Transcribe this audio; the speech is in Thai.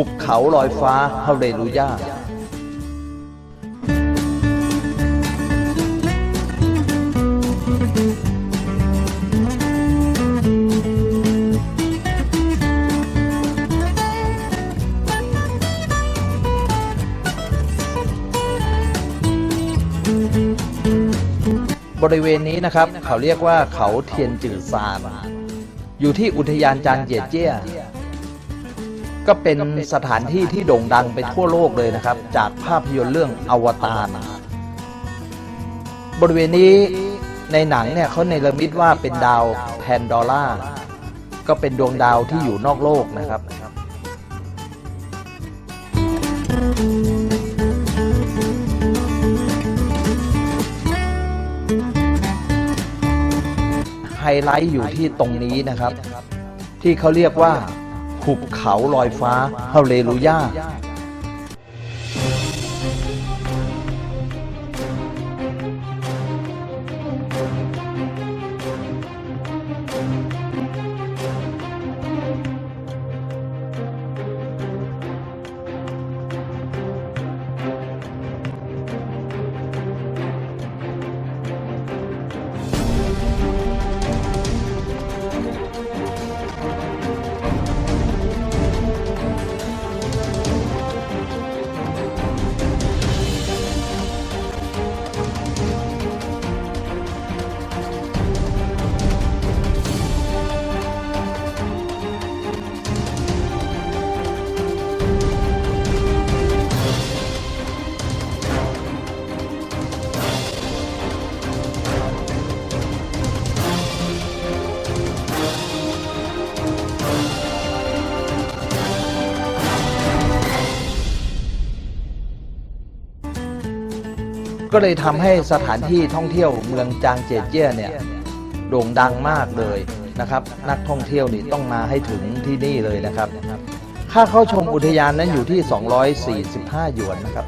หุบเขาลอยฟ้าฮาเลลูยาบริเวณนี้นะครับ เขาเรียกว่าเขาเทียนจือซาน อยู่ที่อุทยานจานเจียเจี้ย ก็เป็นสถานที่ที่โด่งดังไปทั่วโลกเลยนะครับ จากภาพยนตร์เรื่องอวตารบริเวณนี้ในหนังเนี่ยเขาในระมิดว่าเป็นดาวแพนดอร่าก็เป็นดวงดาวที่อยู่นอกโลกนะครับ ไฮไลท์อยู่ที่ตรงนี้นะครับ ที่เขาเรียกว่า หุบเขาลอยฟ้าฮาเลลูยา ก็เลยทำให้สถานที่ท่องเที่ยวเมืองจางเจียเจี้ยเนี่ยโด่งดังมากเลยนะครับ นักท่องเที่ยวนี่ต้องมาให้ถึงที่นี่เลยนะครับ ค่าเข้าชมอุทยานนั้นอยู่ที่ 245 หยวนนะครับ